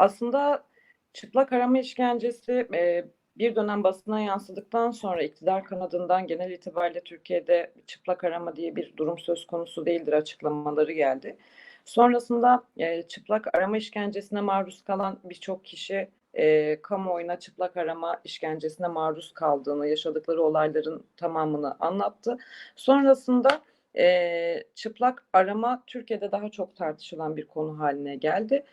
Aslında çıplak arama işkencesi e, bir dönem basına yansıdıktan sonra iktidar kanadından genel itibariyle Türkiye'de çıplak arama diye bir durum söz konusu değildir açıklamaları geldi. Sonrasında e, çıplak arama işkencesine maruz kalan birçok kişi e, kamuoyuna çıplak arama işkencesine maruz kaldığını, yaşadıkları olayların tamamını anlattı. Sonrasında e, çıplak arama Türkiye'de daha çok tartışılan bir konu haline geldi.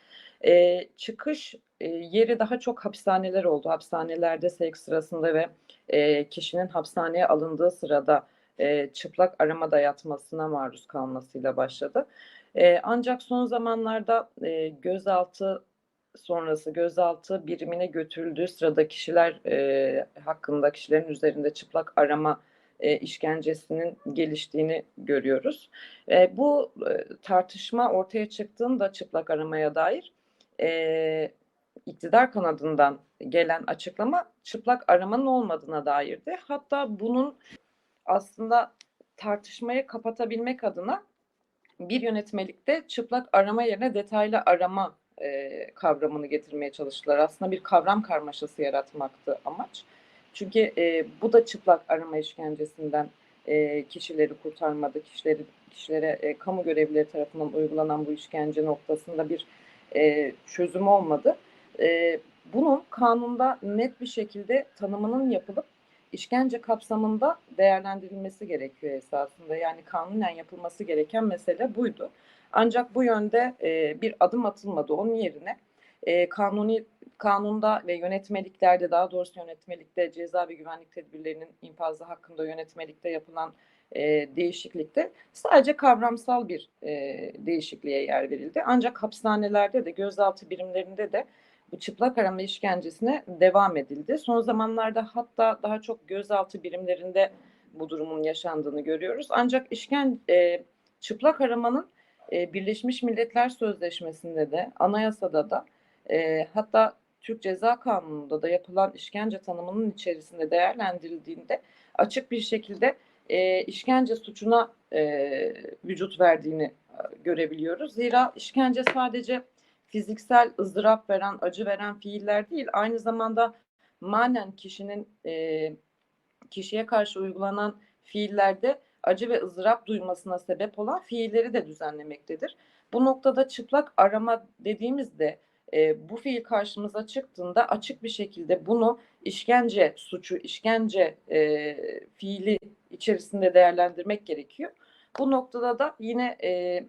E, çıkış e, yeri daha çok hapishaneler oldu. Hapishanelerde sevk sırasında ve e, kişinin hapishaneye alındığı sırada e, çıplak arama yatmasına maruz kalmasıyla başladı. E, ancak son zamanlarda e, gözaltı sonrası gözaltı birimine götürüldüğü sırada kişiler e, hakkında kişilerin üzerinde çıplak arama e, işkencesinin geliştiğini görüyoruz. E, bu e, tartışma ortaya çıktığında çıplak aramaya dair e, iktidar kanadından gelen açıklama çıplak aramanın olmadığına dairdi. Hatta bunun aslında tartışmayı kapatabilmek adına bir yönetmelikte çıplak arama yerine detaylı arama e, kavramını getirmeye çalıştılar. Aslında bir kavram karmaşası yaratmaktı amaç. Çünkü e, bu da çıplak arama işkencesinden e, kişileri kurtarmadı. Kişileri, kişilere e, kamu görevlileri tarafından uygulanan bu işkence noktasında bir e, çözüm olmadı. E, bunun kanunda net bir şekilde tanımının yapılıp işkence kapsamında değerlendirilmesi gerekiyor esasında. Yani kanunen yapılması gereken mesele buydu. Ancak bu yönde e, bir adım atılmadı. Onun yerine e, kanuni kanunda ve yönetmeliklerde daha doğrusu yönetmelikte ceza ve güvenlik tedbirlerinin infazı hakkında yönetmelikte yapılan e, değişiklikte sadece kavramsal bir e, değişikliğe yer verildi. Ancak hapishanelerde de gözaltı birimlerinde de bu çıplak arama işkencesine devam edildi. Son zamanlarda hatta daha çok gözaltı birimlerinde bu durumun yaşandığını görüyoruz. Ancak işken e, çıplak aramanın e, Birleşmiş Milletler Sözleşmesi'nde de anayasada da e, hatta Türk Ceza Kanunu'nda da yapılan işkence tanımının içerisinde değerlendirildiğinde açık bir şekilde e, işkence suçuna e, vücut verdiğini e, görebiliyoruz. Zira işkence sadece fiziksel ızdırap veren, acı veren fiiller değil, aynı zamanda manen kişinin e, kişiye karşı uygulanan fiillerde acı ve ızdırap duymasına sebep olan fiilleri de düzenlemektedir. Bu noktada çıplak arama dediğimizde e, bu fiil karşımıza çıktığında açık bir şekilde bunu işkence suçu, işkence e, fiili içerisinde değerlendirmek gerekiyor. Bu noktada da yine e,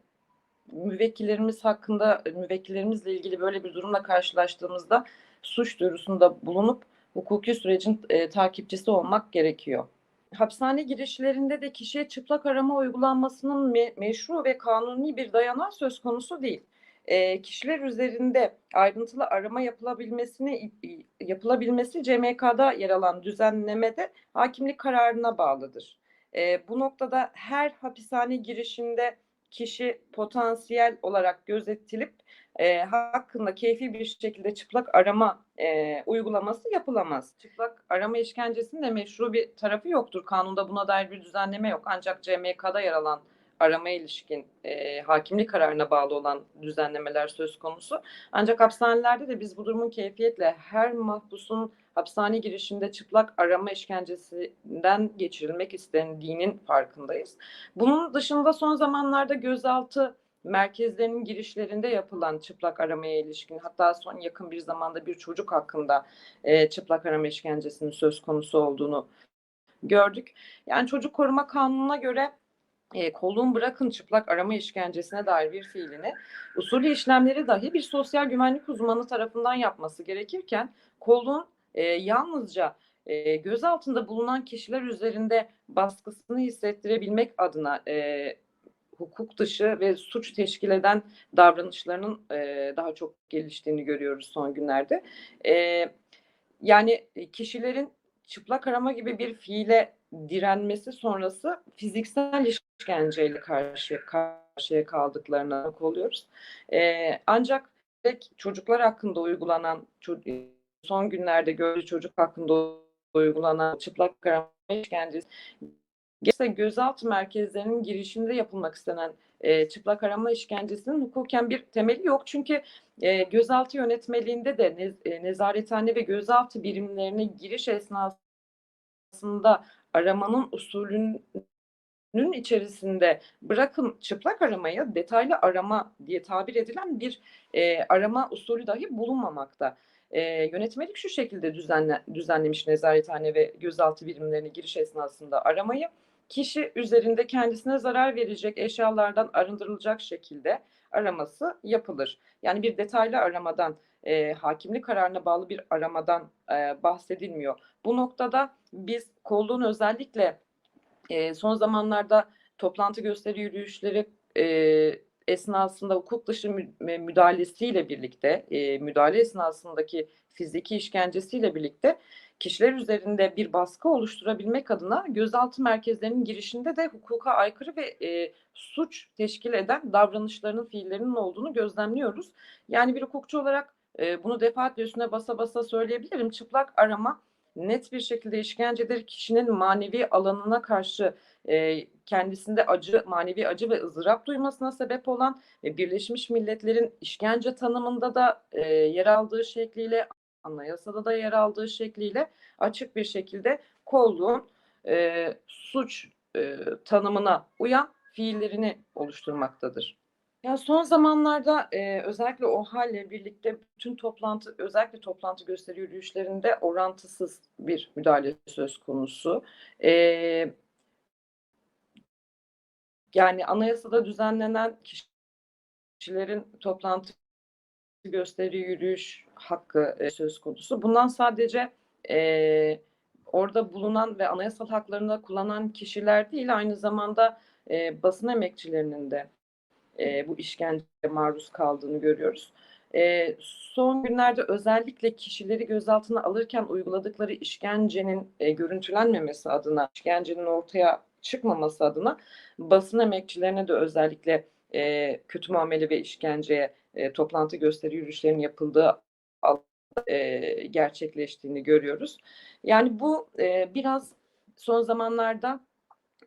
müvekkillerimiz hakkında, müvekkillerimizle ilgili böyle bir durumla karşılaştığımızda suç duyurusunda bulunup hukuki sürecin e, takipçisi olmak gerekiyor. Hapishane girişlerinde de kişiye çıplak arama uygulanmasının me- meşru ve kanuni bir dayanağı söz konusu değil. E, kişiler üzerinde ayrıntılı arama yapılabilmesini yapılabilmesi CMK'da yer alan düzenlemede hakimlik kararına bağlıdır. E, bu noktada her hapishane girişinde kişi potansiyel olarak gözetilip e, hakkında keyfi bir şekilde çıplak arama e, uygulaması yapılamaz. Çıplak arama işkencesinin de meşru bir tarafı yoktur. Kanunda buna dair bir düzenleme yok. Ancak CMK'da yer alan arama ilişkin e, hakimlik kararına bağlı olan düzenlemeler söz konusu. Ancak hapishanelerde de biz bu durumun keyfiyetle her mahpusun hapishane girişinde çıplak arama işkencesinden geçirilmek istendiğinin farkındayız. Bunun dışında son zamanlarda gözaltı merkezlerinin girişlerinde yapılan çıplak aramaya ilişkin hatta son yakın bir zamanda bir çocuk hakkında e, çıplak arama işkencesinin söz konusu olduğunu gördük. Yani çocuk koruma kanununa göre e, kolluğun bırakın çıplak arama işkencesine dair bir fiilini usulü işlemleri dahi bir sosyal güvenlik uzmanı tarafından yapması gerekirken kolluğun e, yalnızca e, göz altında bulunan kişiler üzerinde baskısını hissettirebilmek adına e, hukuk dışı ve suç teşkil eden davranışlarının e, daha çok geliştiğini görüyoruz son günlerde. E, yani kişilerin çıplak arama gibi bir fiile direnmesi sonrası fiziksel işkenceyle karşı karşıya kaldıklarına oluyoruz. E, ancak çocuklar hakkında uygulanan son günlerde gördüğü çocuk hakkında uygulanan çıplak arama işkencesi Gerçekten gözaltı merkezlerinin girişinde yapılmak istenen e, çıplak arama işkencesinin hukuken bir temeli yok. Çünkü e, gözaltı yönetmeliğinde de nez, e, nezarethane ve gözaltı birimlerine giriş esnasında aramanın usulünün içerisinde bırakın çıplak aramayı detaylı arama diye tabir edilen bir e, arama usulü dahi bulunmamakta. E, yönetmelik şu şekilde düzenle, düzenlemiş nezarethane ve gözaltı birimlerine giriş esnasında aramayı kişi üzerinde kendisine zarar verecek eşyalardan arındırılacak şekilde araması yapılır. Yani bir detaylı aramadan, e, hakimlik kararına bağlı bir aramadan e, bahsedilmiyor. Bu noktada biz kolluğun özellikle e, son zamanlarda toplantı gösteri yürüyüşleri e, esnasında hukuk dışı mü- müdahalesiyle birlikte, e, müdahale esnasındaki fiziki işkencesiyle birlikte kişiler üzerinde bir baskı oluşturabilmek adına gözaltı merkezlerinin girişinde de hukuka aykırı ve e, suç teşkil eden davranışlarının, fiillerinin olduğunu gözlemliyoruz. Yani bir hukukçu olarak e, bunu defaatle üstüne basa basa söyleyebilirim. Çıplak arama net bir şekilde işkencedir. Kişinin manevi alanına karşı e, kendisinde acı, manevi acı ve ızdırap duymasına sebep olan ve Birleşmiş Milletler'in işkence tanımında da e, yer aldığı şekliyle anayasada da yer aldığı şekliyle açık bir şekilde kolluğun e, suç e, tanımına uyan fiillerini oluşturmaktadır. Ya son zamanlarda e, özellikle o halle birlikte bütün toplantı özellikle toplantı gösteri yürüyüşlerinde orantısız bir müdahale söz konusu. E, yani anayasada düzenlenen kişilerin toplantı gösteri yürüyüş hakkı e, söz konusu. Bundan sadece e, orada bulunan ve anayasal haklarını kullanan kişiler değil aynı zamanda e, basın emekçilerinin de e, bu işkenceye maruz kaldığını görüyoruz. E, son günlerde özellikle kişileri gözaltına alırken uyguladıkları işkencenin e, görüntülenmemesi adına, işkencenin ortaya çıkmaması adına basın emekçilerine de özellikle e, kötü muamele ve işkenceye e, toplantı gösteri yürüyüşlerinin yapıldığı e, gerçekleştiğini görüyoruz. Yani bu e, biraz son zamanlarda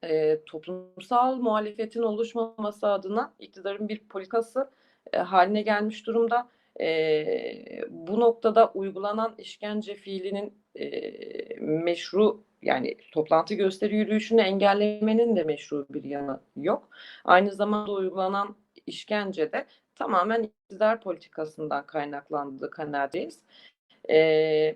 e, toplumsal muhalefetin oluşmaması adına iktidarın bir politikası e, haline gelmiş durumda. E, bu noktada uygulanan işkence fiilinin e, meşru yani toplantı gösteri yürüyüşünü engellemenin de meşru bir yanı yok. Aynı zamanda uygulanan işkence de tamamen iktidar politikasından kaynaklandığı kanaatindeyiz. E,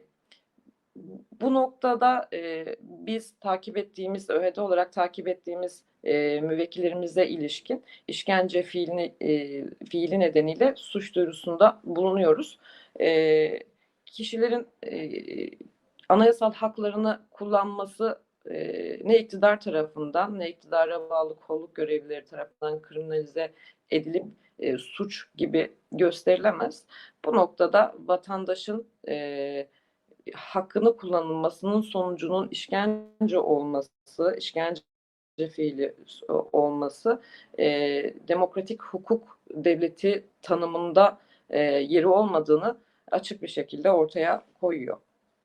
bu noktada e, biz takip ettiğimiz, ÖHD olarak takip ettiğimiz e, müvekkillerimize ilişkin işkence fiilini, e, fiili nedeniyle suç duyurusunda bulunuyoruz. E, kişilerin e, anayasal haklarını kullanması e, ne iktidar tarafından ne iktidara bağlı kolluk görevlileri tarafından kriminalize edilip e, suç gibi gösterilemez. Bu noktada vatandaşın e, hakkını kullanılmasının sonucunun işkence olması, işkence fiili olması e, demokratik hukuk devleti tanımında e, yeri olmadığını açık bir şekilde ortaya koyuyor.